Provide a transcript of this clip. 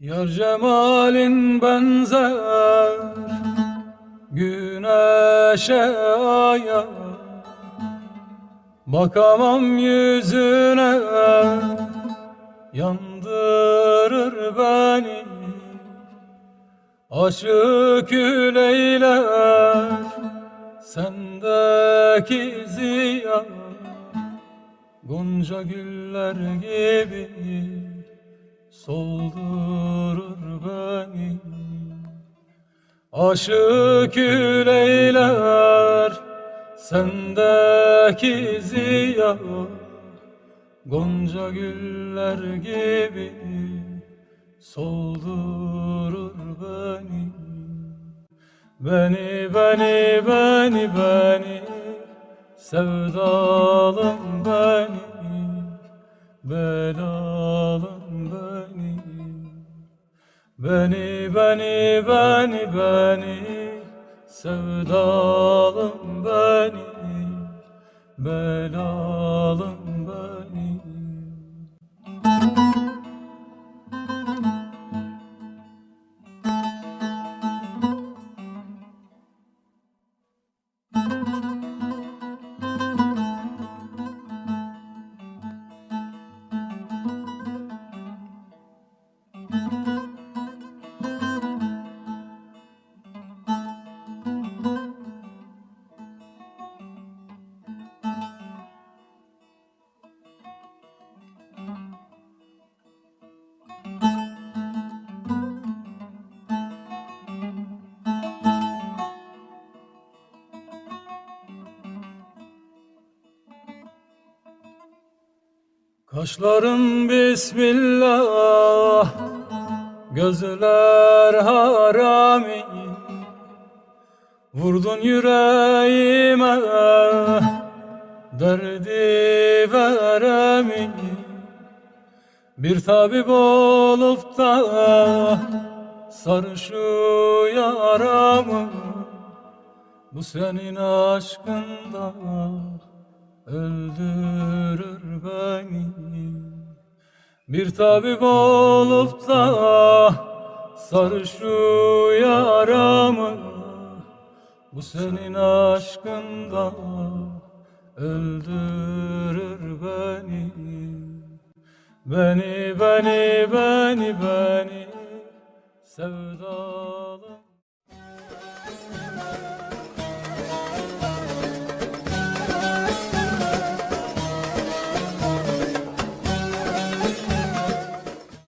Yar cemalin benzer güneşe aya Bakamam yüzüne yandırır beni. Aşık üleyler sendeki ziya Gonca güller gibi soldurur beni. Aşık üleyler sendeki ziya Gonca güller gibi soldurur beni. Beni, beni, beni, beni Sevdalım beni. Belalım Beni, beni, beni, beni Sevdalım beni Belalım beni Kaşların bismillah Gözler harami. Vurdun yüreğime Derdi veremi. Bir tabip olup da Sar şu yaramı. Bu senin aşkında öldürür beni. Bir tabip olup da sar şu yaramı. Bu senin aşkında öldürür beni. Beni, beni, beni, beni Sevdalım